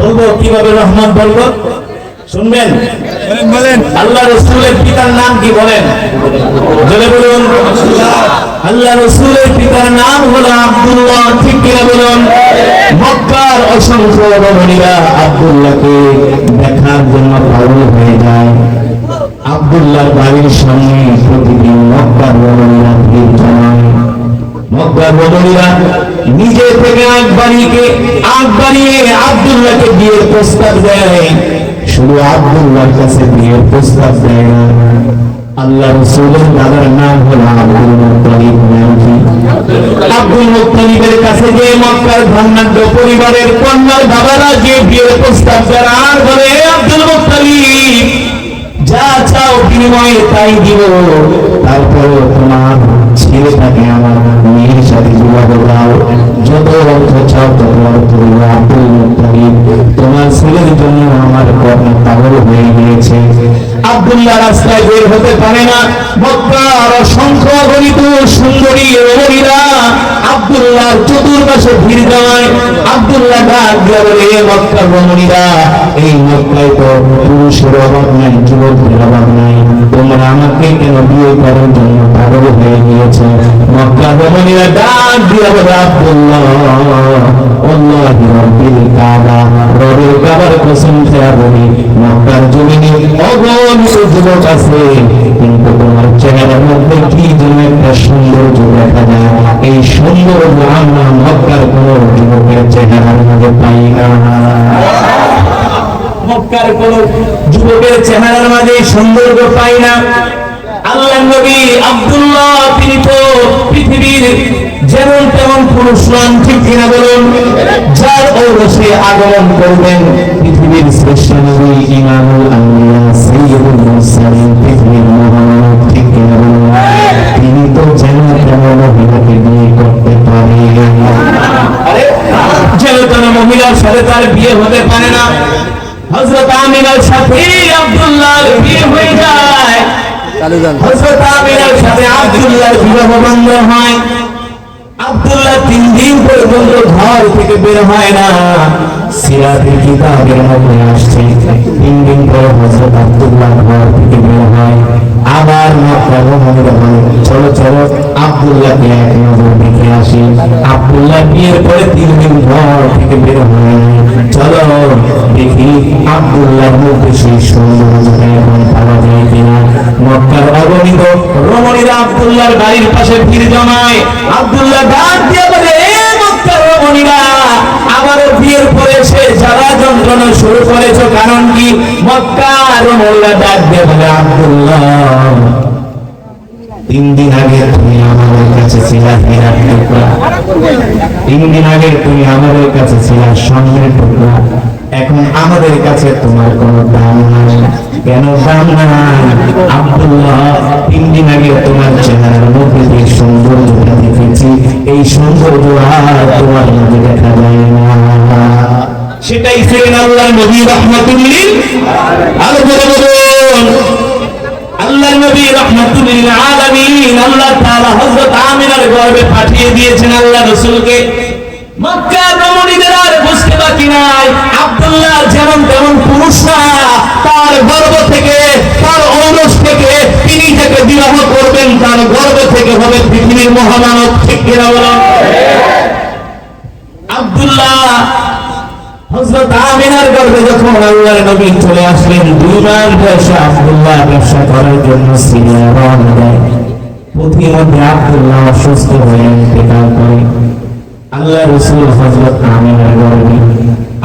বলব কীভাবে রহমত বলব? শুনবেন? বলেন আল্লাহ রসুলের পিতার নাম কি বলেন? জলে বলুন। আল্লাহ রসুলের পিতার নাম হলো আব্দুল্লাহ ঠিক কিনা বলুন? মক্কার অসংখ্য রমণীরা আব্দুল্লাহকে দেখার জন্য পাগল হয়ে যায়। আব্দুল্লাহর বাড়ির সামনে প্রতিদিন মক্কার রমণীরা ভিড় জমায়। মক্কার রমণীরা নিজে থেকে আগ বাড়িয়ে আব্দুল্লাহকে বিয়ের প্রস্তাব দেয়। শুধু আব্দুল্লাহর কাছে বিয়ের প্রস্তাব দেয় না, আল্লাহ রসুলের দাদার নাম হলো আব্দুল মুত্তালিব আব্দুল মুত্তালিবের কাছে যে মক্কার ধন্যাঢ্য পরিবারের কন্যার বাবারা যে বিয়ের প্রস্তাব দেয়, আর বলে "হে আব্দুল মুত্তালিব, যা চাও বিনিময়ে তাই দিব তারপর তোমার ছেলেটাকে আমার মেয়ের সাথে বিবাহ দাও যত অর্থ চাও তত অর্থ আব্দুল মুত্তালিব তোমার ছেলের জন্য আমার কর্ণ পাগল হয়ে গিয়েছে। আব্দুল্লাহ রাস্তায় বের হতে পারে না। মক্কার অসংখ্য গণিত সুন্দরী আব্দুল্লাহর চতুর্পাশে ভিড় জমায় আব্দুল্লাহ ডাক রমণীরা, এই মক্কায় তো পুরুষের অভাব নাই যুবকের অভাব নাই। তোমরা আমাকে কেন বিয়ে করার জন্য পাগল হয়ে গিয়েছে? মক্কার রমণীরা ডাক দিয়ে বলে, আব্দুল্লাহ আল্লাহি রব্বিল কাবা, রবের কাবার কসম খেয়া মক্কার জমিনে অগণিত যুবক আছে, কিন্তু তোমার চেহারার মধ্যে কি যেন একটা সৌন্দর্য দেখা যায়? এই সৌন্দর্য আমরা মক্কার কোন যুবকের চেহারার মধ্যে মক্কার কোন যুবকের চেহারার মাঝে সৌন্দর্য পাই না। আল্লাহ নবী আব্দুল্লাহ তিনি পৃথিবীর যেমন তেমন পুরুষ নন, ঠিক কিনা বলুন? যার ঔরসে আগমন করবেন পৃথিবীর শ্রেষ্ঠ নবী ইমামুল আম্বিয়া সাইয়্যিদুল মুরসালিন, পৃথিবীর মহামানব, ঠিক কিনা বলুন? তিনি তো যেন তেমন মহিলাকে বিয়ে করতে পারে। যেন তেন মহিলার সাথে তার বিয়ে হতে পারে না। হযরত আমিনার সাথে আব্দুল্লাহর বিয়ে হয়ে যায়। আবার চলো চলো, আব্দুল্লাহকে এক নজর দেখে আসি। আব্দুল্লাহ বিয়ের পরে তিন দিন ঘর থেকে বের হয়। চলো দেখি বাড়ির পাশে ভিড় আব্দুল্লাহ ডাক বলে, "এ মক্কার রমণীরা বিয়ের পরে সে যারা যন্ত্রণা শুরু করেছ, কারণ কি? মক্কার রমণীরা ডাক দিয়ে বলে, আব্দুল্লাহ তিন দিন আগে তুমি আমাদের কাছে ছিলা হীরার টুকরা তিন দিন আগে তুমি আমাদের কাছে ছিলা স্বর্ণের টুকরা এখন আমাদের কাছে তোমার কোনো দাম নাই কেন দাম নাই আব্দুল্লাহ তিন দিন আগে তোমার চেহারার মধ্যে যে সৌন্দর্যটা দেখেছি এই সৌন্দর্য আর তোমার মধ্যে দেখা যায় না সেটাই ছিলেন আল্লাহ নবী রহমতুল্লিল আরও বলে আল্লাহ নবী রহমাতুল্লিল আলামিন আল্লাহ তাআলা হযরত আমিনার গর্ভে পাঠিয়ে দিয়েছেন আল্লাহ রাসূলকে। মক্কার রমণীদের আর বুঝতে বাকি নাই। আব্দুল্লাহ যেমন তেমন পুরুষ তার গর্ভ থেকে, তার ঔরস থেকে তিনি যাকে বিবাহ করবেন, তার গর্ভ থেকে হবে পৃথিবীর মহামানব। ঠিক কিনা বলুন আব্দুল্লাহ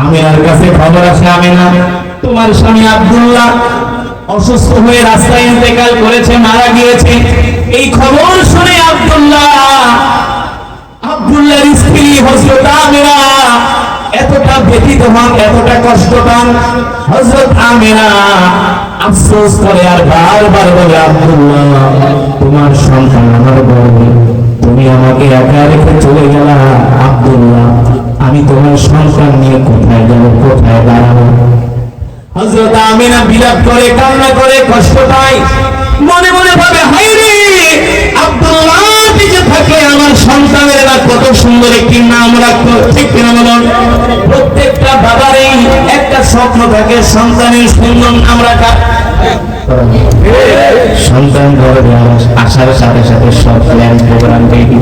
আমিনার কাছে খবর আসে, আমিনা, তোমার স্বামী আব্দুল্লাহ অসুস্থ হয়ে রাস্তায় ইন্তেকাল করেছে, মারা গিয়েছে। এই খবর শুনে আব্দুল্লাহ, আব্দুল্লাহর স্ত্রী হযরত আমিনা এতটা ব্যথিত হন, এতটা কষ্ট পান। হযরত আমিনা আফসোস করে আর বারবার বলে, আব্দুল্লাহ, তোমার সন্তান আমার গর্বে তুমি আমাকে একা রেখে চলে গেলা। আব্দুল্লাহ, আমি তোমার সন্তান নিয়ে কোথায় যাব, কোথায় দাঁড়াবো? হযরত আমিনা বিলাপ করে, কান্না করে, কষ্ট পায়। মনে মনে ভাবে হাই রে আব্দুল্লাহ! বেঁচে থাকে, আমার সন্তানেরা কত সুন্দর একটি নাম রাখতো ঠিক কিনা বলুন? প্রত্যেকটা বাবারই একটা স্বপ্ন থাকে, সন্তানের সুন্দর নাম রাখা। সন্তান গর্ভে আসার সাথে সাথে সব প্ল্যান প্রোগ্রাম রেডি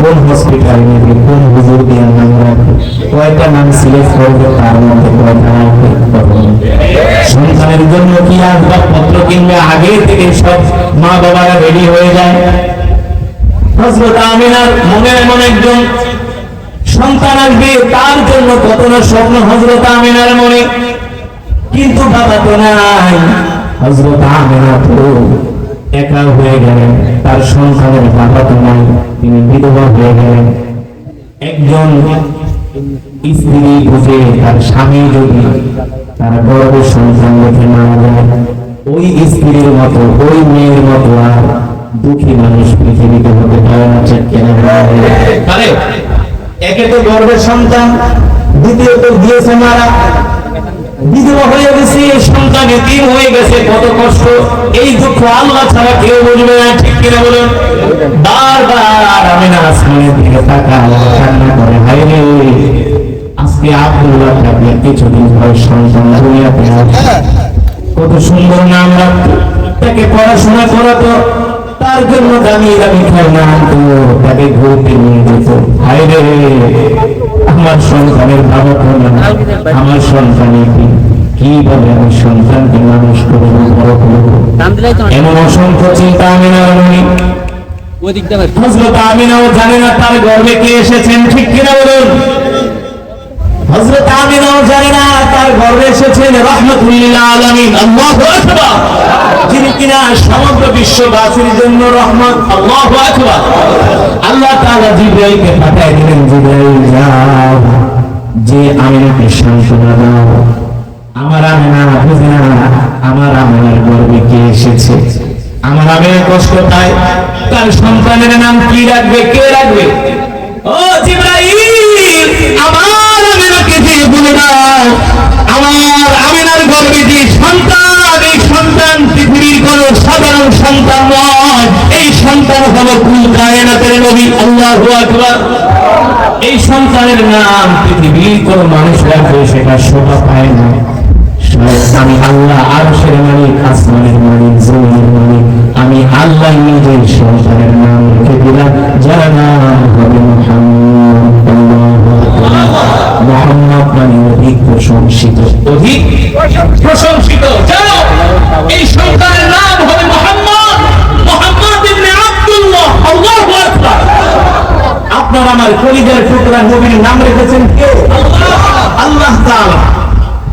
কোন হসপিটাল নেবে কোন হুজুর দিয়ে নাম রাখবে কয়টা নাম সিলেক্ট করবে তার মধ্যে কয়টা সন্তানের জন্য কি আসবাবপত্র কিনবে আগে থেকে সব মা বাবারা রেডি হয়ে যায়? হজরত আমিনার মনে এমন একজন সন্তান আসবে, তার জন্য কত না স্বপ্ন হজরত আমিনার মনে? কিন্তু বাবা তো নাই। হজরত আমিনা তো একা হয়ে গেলেন, তার সন্তানের বাবা তো নাই, তিনি বিধবা হয়ে গেলেন। একজন স্ত্রী বুঝে তার স্বামী যদি তার বড় সন্তান দেখে না যায়, ওই স্ত্রীর মতো, ওই মেয়ের মতো আর দুঃখী মানুষ পৃথিবীতে হতে পারে না কেন? একে তো গর্বের সন্তান দ্বিতীয়ত দিয়েছে মারা। বিধবা হয়ে গেছে সন্তান এতিম হয়ে গেছে কত এই দুঃখ আল্লাহ ছাড়া কেউ বুঝবে না, ঠিক কিনা বলুন? বারবার আমি না আসমানের দিকে তাকা কান্না করে ভাই আজকে আব্দুল্লাহ থাকলে কিছুদিন পর সন্তান দুনিয়াতে। কত সুন্দর নাম রাখতো। তাকে পড়াশোনা করাতো, তার জন্য দামি দামি খেলনা আনতো, তাকে ঘুরতে নিয়ে যেত। হায় রে। আমার সন্তানের বাবা আমার সন্তানে কি কি আমি সন্তানকে মানুষ করব বড় করব? এমন অসংখ্য চিন্তা আমি না মনে ওই দিকটা ভাই। হজরত আমিনাও জানে না তার গর্বে কে এসেছেন ঠিক কিনা বলুন? হজরত আমিনাও জানে না তার গর্বে এসেছেন রহমতুল্লাহ আলামিন। আল্লাহু যিনি কিনা সমগ্র বিশ্ববাসীর জন্য রহমত। আল্লাহু আল্লাহ তাআলা জিবরাইলকে পাঠিয়ে দিলেন জিবরাইল যাও। যে আমিনাকে সান্ত্বনা দাও। আমার আমিনা বুঝে না আমার আমিনার গর্বে কে এসেছে? আমার আমিনা কষ্ট পায়, তার সন্তানের নাম কি রাখবে, কে রাখবে? ও জিব্রাইল, আমার আমিনাকে যে বলে আমার আমিনার গর্বে যে সন্তান, এই সন্তান পৃথিবীর কোন সাধারণ সন্তান নয়। এই সন্তান হলো কুল কায়নাতের নবী, আল্লাহু আকবার। এই সন্তানের নাম পৃথিবীর কোন মানুষ রাখবে, সেটা শোভা পায় না। আমি আল্লাহ আরশের মালিক, আসমানের মালিক, জমিনের মালিক, আমি আল্লাহ নিজের সন্তানের নাম রেখে দিলাম, যার নাম হবে মোহাম্মদ আল্লাহু। মানে আল্লাহু আমার কলিজার টুকরা নবীর নাম রেখেছেন কে আল্লাহ তাআলা।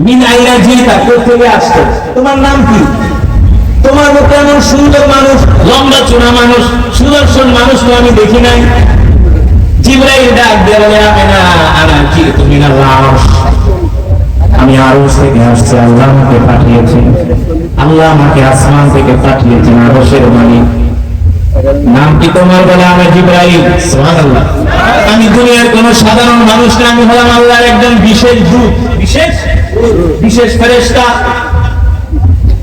মিন মানুষ আমি দেখি নাই। ডাক তুমি না লাশ। আমি আরশ থেকে আসছি, আল্লাহ আমাকে আল্লাহ আমাকে আসমান থেকে পাঠিয়েছেন, আরশের মালিক। নাম কি তোমার বলে আমার জিব্রাইল? আমি দুনিয়ার কোন সাধারণ মানুষ না, আমি হলাম আল্লাহর একজন বিশেষ দূত। বিশেষ? বিশেষ ফেরেশতা,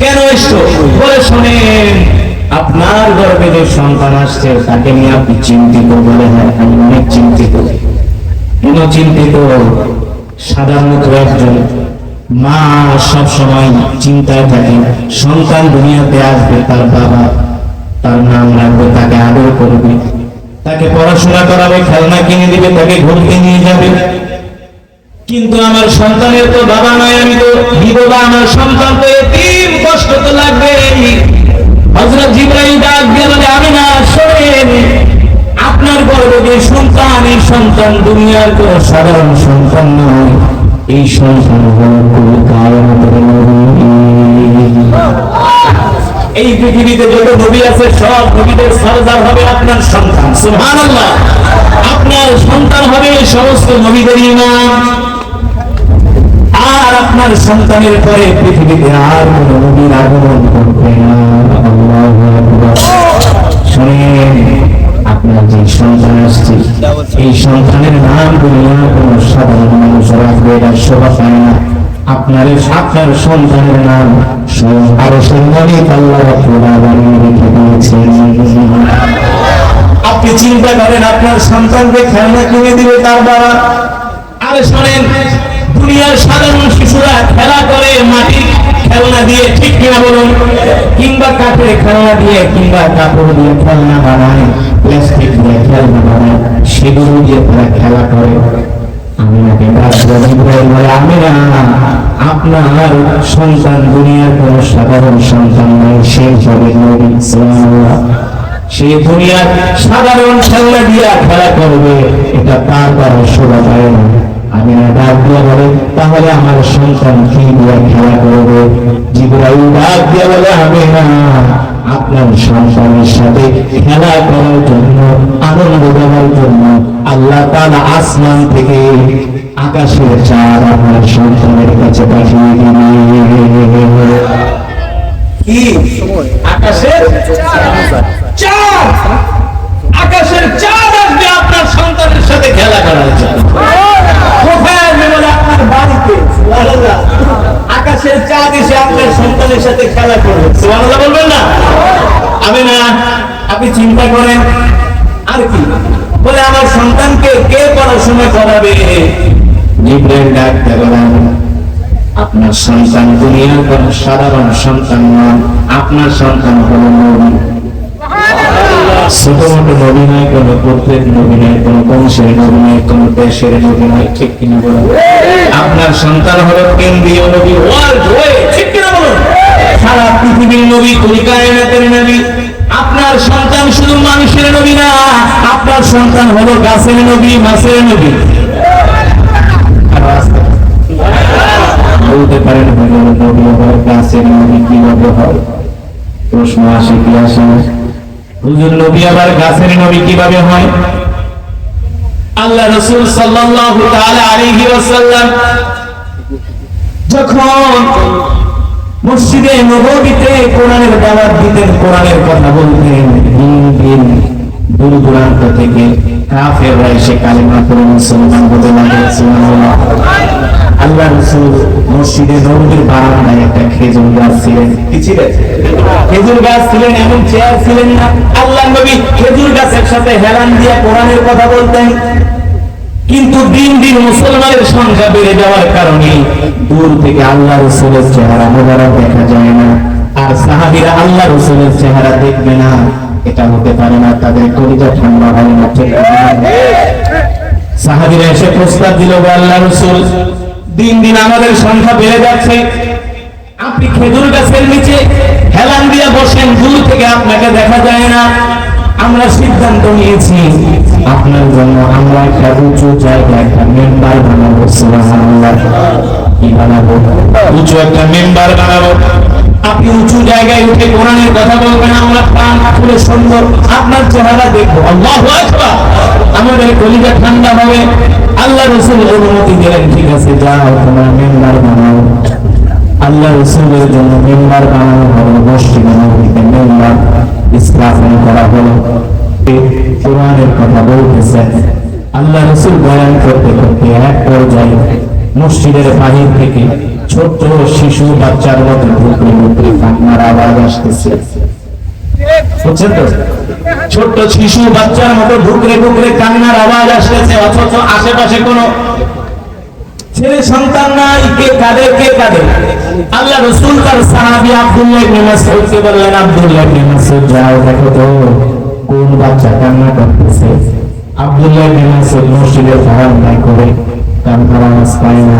কেন এসছো? বলে শুনেন, আপনার গর্ভে যে সন্তান আসছে, তাকে নিয়ে আপনি চিন্তিত বলে হ্যাঁ আমি অনেক চিন্তিত। কেন চিন্তিত? সাধারণত একজন। মা সব সময় চিন্তায় থাকে, সন্তান দুনিয়াতে আসবে, তার বাবা তার নাম রাখবে, তাকে আদর করবে। তাকে পড়াশোনা করাবে, খেলনা কিনে দিবে, তাকে ঘুরতে নিয়ে যাবে। কিন্তু আমার সন্তানের তো বাবা নয়, আমি তো বিধবা, আমার সন্তান তো এতিম, কষ্ট তো লাগবে হযরত জিবরাইল ডাক দিয়ে আমি না শোনেন, আপনার গর্ভে সন্তান, এই সন্তান দুনিয়ার কোন সাধারণ সন্তান নয়। এই সন্তান এই পৃথিবীতে যত নবী আছে, সব নবীদের সরদার হবে আপনার সন্তান। সুবহানাল্লাহ। আপনার সন্তান হবে সমস্ত নবীদের ইমাম। আপনার সন্তানের পরে পৃথিবীতে আর কোন নবীর আগমন করবে না। আপনার যে সন্তান আসছে, এই সন্তানের নাম কোন সাধারণ মানুষ রাখবে এটা পায় না। আপনার আপনার সন্তানের নাম আরও সম্মানিত আল্লাহ রেখে দিয়েছেন। আপনি চিন্তা করেন, আপনার সন্তানকে খেলনা কিনে দিবে তার বাবা। আরে শোনেন দুনিয়ার সাধারণ শিশুরা খেলা করে মাটির খেলনা দিয়ে, ঠিক কিনা বলুন? কিংবা কাঠের খেলনা দিয়ে, কিংবা কাপড় দিয়ে খেলনা বানায় প্লাস্টিক দিয়ে খেলনা বানায়, সেগুলো দিয়ে তারা খেলা করে। আপনার সন্তান, দুনিয়ার কোন সাধারণ সন্তান নয় সেই হবে সে দুনিয়ার সাধারণ খেলনা দিয়া খেলা করবে, এটা তার দ্বারা শোভা পায় না। আমি ডাক দিয়া বলে তাহলে আমার সন্তান কি দিয়া খেলা করবে? জিব্রাইল ডাক দিয়া বলে আমি না আপনার সন্তানের সাথে খেলা করার জন্য আনন্দ দেওয়ার জন্য আল্লাহ তাআলা আসমান থেকে আকাশের চার আপনার সন্তানের কাছে পাঠিয়ে দিলেন। কি? আকাশের চাঁদ। আকাশের চাঁদ আসবে আপনার সন্তানের সাথে খেলা করার জন্য। বলে আপনার বাড়িতে? আকাশের আপনার সন্তানের সাথে খেলা না? আমি চিন্তা করেন, আর কি? বলে আমার সন্তানকে কে করাবে? আপনার সন্তান দুনিয়ার কোন সাধারণ সন্তান নয়, আপনার সন্তান হলো নবী। ছোট মোটো নবী নয় কোন নয় কোন বংশের কোন দেশের আপনার সন্তান হলো কেন্দ্রীয় নবী ওয়ার্ল্ড ওয়ে ঠিক সারা পৃথিবীর নবী কায়নাতের নবী। আপনার সন্তান শুধু মানুষের নবী না, আপনার সন্তান হলো গাছের নবী, মাছের নবী। প্রশ্ন আসে কি আসে? হুজুর নবী আবার গাছের নবী কীভাবে হয়? আল্লাহ রসুল সাল্লাল্লাহু তাআলা আলাইহি ওয়াসাল্লাম যখন মসজিদে নববীতে কোরআনের দাওয়াত দিতেন, কোরআনের কথা বলতেন, দিন দিন দূর দূরান্ত থেকে কিন্তু দিন দিন মুসলমানের সংখ্যা বেড়ে যাওয়ার কারণে দূর থেকে আল্লাহ রসুলের চেহারা মোবারক দেখা যায় না। আর সাহাবিরা আল্লাহ রসুলের চেহারা দেখবে না। এটা হতে পারে না, তাদের কলিজা ঠান্ডা হয় না, ঠিক? সাহাবিরা এসে প্রস্তাব দিল আল্লাহ রসুল, দিন দিন আমাদের সংখ্যা বেড়ে যাচ্ছে। আপনি খেজুর গাছের নিচে হেলান দিয়ে বসেন দূর থেকে আপনাকে দেখা যায় না। আমরা সিদ্ধান্ত নিয়েছি, আপনার জন্য আমরা একটা উঁচু জায়গায় একটা মেম্বার বানাবো কি বানাবো? উঁচু একটা মেম্বার বানাবো। আপনি উঁচু জায়গায় উঠে কোরআনের কথা বলবেন, আমরা প্রাণ খুলে সুন্দর আপনার চেহারা দেখব। আল্লাহু আমাদের কলিজা ঠান্ডা হবে। আল্লাহ রসুল অনুমতি দিলেন, ঠিক আছে, যাও, তোমার মেম্বার বানাও। আল্লাহ রসুলের জন্য মেম্বার বানানো হলো মসজিদে মেম্বার স্থাপন করা হলো। কোরআনের কথা বলতেছেন। আল্লাহ রসুল বয়ান করতে করতে এক পর্যায়ে মসজিদের বাহির থেকে ছোট্ট শিশু বাচ্চার মতো ঢুকে ঢুকে কান্নার আওয়াজ আসতেছে। বুঝছেন ছোট্ট শিশু বাচ্চার মতো ঢুকরে ঢুকরে কান্নার আওয়াজ আসতেছে, অথচ আশেপাশে কোনো ছেলে সন্তান নাই, কে কাঁদে কে কাঁদে? আল্লাহ রসুল তার সাহাবি আব্দুল্লাহ ইবনে বললেন, আব্দুল্লাহ ইবনে যাও, দেখো তো, কোন বাচ্চা কান্না করতেছে? আব্দুল্লাহ ইবনে মাসউদ মসজিদের বারান্দায় করে, কান্নার আওয়াজ পায় না।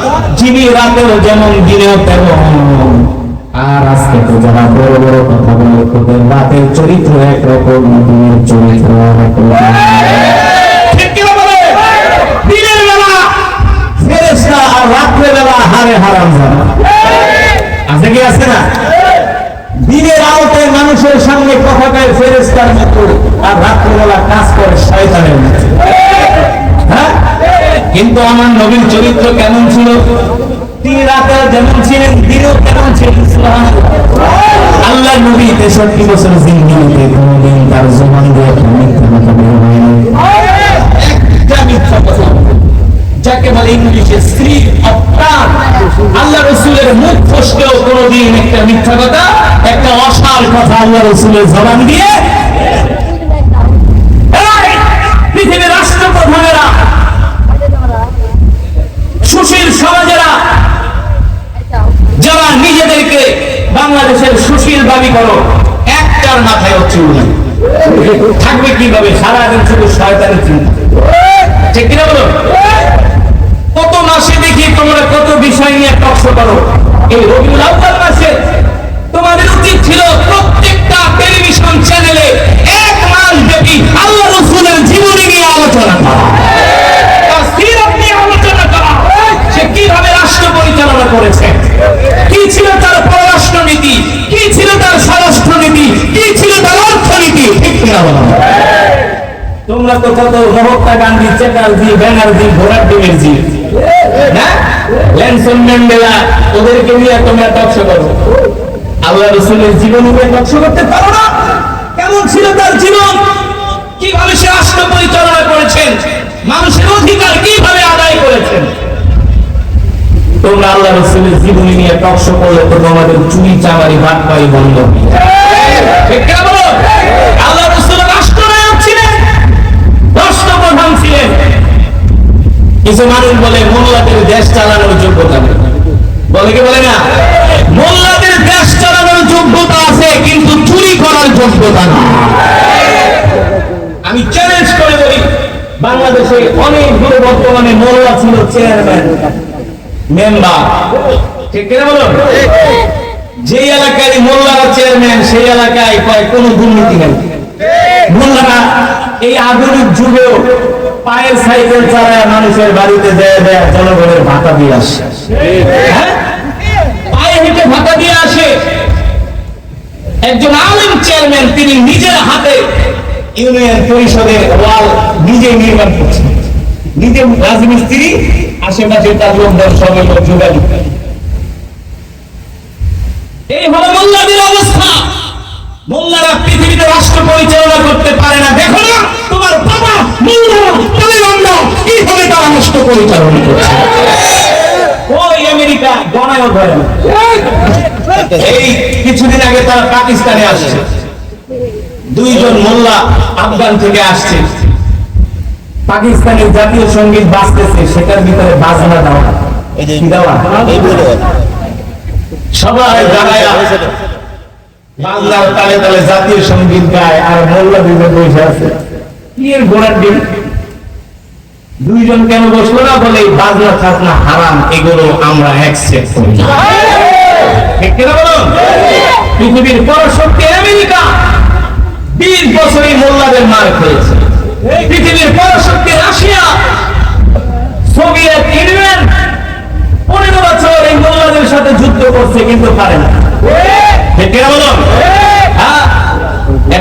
যিনি রাতেও যেমন দিনেও তেমন। আর আজকে তো যারা বড় বড় কথা বলে তোদের রাতের চরিত্র একরকম, দিনের চরিত্র হারে হারাম মানুষের সামনে মতো, আর রাত্রিবেলা কাজ করে শয়তানের মতো। হ্যাঁ? কিন্তু আমার নবীর চরিত্র কেমন ছিল? তিনি রাতে যেমন ছিলেন, দিনেও কেমন ছিলেন। আল্লাহ নবী তেষট্টি বছর কোনোদিন তার দিয়ে মিথ্যা কথা একটা মিথ্যা কথা। যাকে বলে আল্লাহ মুখ একটা মিথ্যা কথা, একটা অসার কথা আল্লাহ রসুলের জবান দিয়ে সুশীল সমাজেরা, যারা নিজেদেরকে বাংলাদেশের সুশীল দাবি করো, একটার মাথায় হচ্ছে নাই থাকবে কীভাবে? সারাদিন শুধু শয়তানের চিন্তা। ঠিক কিনা বলো? কত মাসে দেখি তোমরা কত বিষয় নিয়ে টক্স করো? এই রবি আউয়াল তোমরা তো কত গান্ধী চ্যাটার্জি ব্যানার্জি ওদেরকে নিয়ে তোমরা করো। আল্লাহ রসুলের জীবন করতে পারো না? কেমন ছিল তার জীবন? কীভাবে সে রাষ্ট্র পরিচালনা করেছেন? মানুষের অধিকার কীভাবে আদায় করেছেন? তোমরা আল্লাহ রসুলের জীবনী নিয়ে টকশো করলে তো তোমাদের চুরি চামারি বাদ পাই বন্ধ ঠিক মানুষ বলে মোল্লাদের দেশ চালানোর যোগ্যতা নেই। বলে কি বলে না? মোল্লাদের দেশ চালানোর যোগ্যতা আছে, কিন্তু চুরি করার যোগ্যতা না আমি চ্যালেঞ্জ করে বলি, বাংলাদেশে অনেক অনেকগুলো বর্তমানে মোল্লা ছিল চেয়ারম্যান মেম্বার ঠিক কিনা বলুন যে এলাকায় মোল্লারা চেয়ারম্যান সেই এলাকায় কয় কোনো দুর্নীতি নেই। এই আধুনিক যুগেও পায়ের সাইকেল চালায় মানুষের বাড়িতে দেয় দেয়, জনগণের ভাতা দিয়ে আসে। হ্যাঁ? পায়ে হেঁটে ভাতা দিয়ে আসে। একজন আলিম চেয়ারম্যান, তিনি নিজের হাতে ইউনিয়ন পরিষদের ওয়াল নিজেই নির্মাণ করছেন। নিজে রাজমিস্ত্রি, আশেপাশে তার লোকজন সবাই যোগাযোগ এই হলো মোল্লাদের অবস্থা। মোল্লারা পৃথিবীতে রাষ্ট্র পরিচালনা করতে পারে না দেখো না তোমার বাবা তালেবানরা কীভাবে তারা রাষ্ট্র পরিচালনা করছে দুইজন মোল্লা আফগান থেকে আসছে পাকিস্তানের জাতীয় সংগীত বাজতেছে সেটার ভিতরে বাজনা দেওয়া সবাই দাঁড়ায় বাংলার তালে তালে জাতীয় সংগীত গায় আর মোল্লা দুইজন বসে আছে। এর ঘোড়ার ডিম। দুইজন কেন বসল না বলে বাজনা খাজনা হারাম, এগুলো আমরা অ্যাকসেপ্ট করি। ঠিক কিনা পরশক্তি আমেরিকা বিশ বছরই মোল্লাদের মার খেয়েছে। পৃথিবীর পরশক্তি রাশিয়া, সোভিয়েত ইউনিয়ন, পনেরো বছর এই মোল্লাদের সাথে যুদ্ধ করছে কিন্তু পারে না ঠিক কিনা বলুন হ্যাঁ?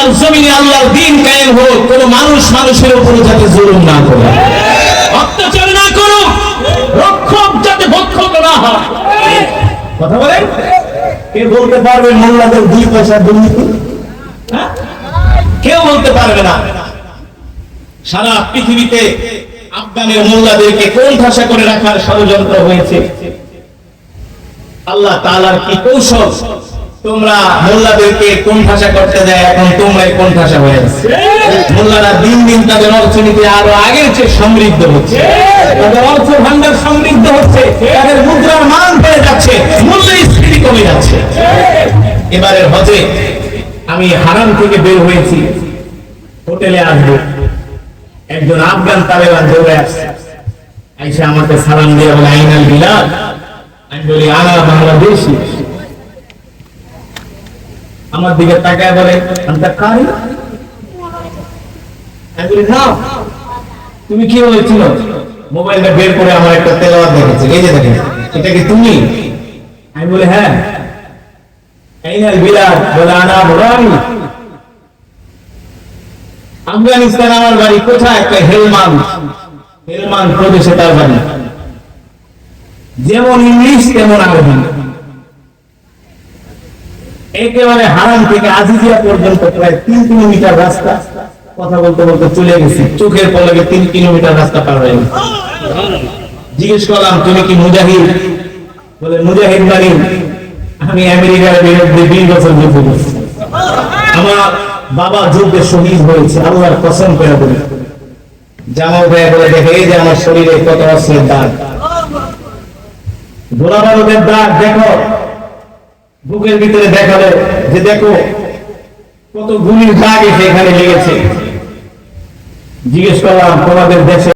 আল্লাহর জমিনে আল্লাহর দিন কায়েম হোক, কোন মানুষ মানুষের উপরে যাতে জুলুম না করে। অত্যাচার না করুক, রক্ষক যাতে ভক্ষক না হয়। কথা বলেন? কে বলতে পারবে মোল্লাদের দুই পয়সা দুর্নীতি? হ্যাঁ? কেউ বলতে পারবে না। সারা পৃথিবীতে আফগান আফগানের মোল্লাদেরকে কোন ভাষা করে রাখার ষড়যন্ত্র হয়েছে? আল্লাহ তাআলার কি কৌশল? তোমরা মোল্লাদেরকে কোন ভাষা করতে যায় এখন তোমরাই কোন ভাষা হয়ে যাচ্ছে মোল্লারা দিন দিন তাদের অর্থনীতি আরও আগের চেয়ে সমৃদ্ধ হচ্ছে। তাদের অর্থ ভান্ডার সমৃদ্ধ হচ্ছে, তাদের মুদ্রার মান বেড়ে যাচ্ছে মূল্যস্ফীতি কমে যাচ্ছে। এবারের হজে আমি হারাম থেকে বের হয়েছি, হোটেলে আসব। একজন আফগান তালেবান দৌড়ে আসছে। আইসা আমাকে সালাম দিয়ে বলে, আইনাল বিলাল। আমি বলি আনা বাংলাদেশি। আমার দিকে তাকায় বলে তুমি কি বলেছিল? মোবাইলটা বের করে আমার একটা তেলাওয়াত দেখেছে। এই যে দেখেন, এটা কি তুমি? আমি বলি হ্যাঁ। আইনাল বিলাল বলে আনা আফগানিস্তান আমার বাড়ি কোথায়? একটা হেলমান হেলমান প্রদেশে তার বাড়ি। যেমন ইংলিশ, তেমন আরবি। একেবারে হারাম থেকে আজিজিয়া পর্যন্ত প্রায় তিন কিলোমিটার রাস্তা। কথা বলতে বলতে চলে গেছি। চোখের পলকে তিন কিলোমিটার রাস্তা পার হয়ে গেছে। জিজ্ঞেস করলাম, তুমি কি মুজাহিদ? বলে, মুজাহিদ মানে আমি আমেরিকার বিরুদ্ধে বিশ বছর যুদ্ধ করছি। আমার বাবা যুদ্ধে শহীদ হয়েছে। আল্লাহর কসম করে বলে। জামাল ভাই বলে, দেখে এই যে আমার শরীরে কত অস্ত্রের দাগ। গোলা বারুদের দাগ দেখো। বুকের ভিতরে দেখাল যে দেখো কত গুলির দাগ এখানে লেগেছে। জিজ্ঞেস করলাম তোমাদের দেশে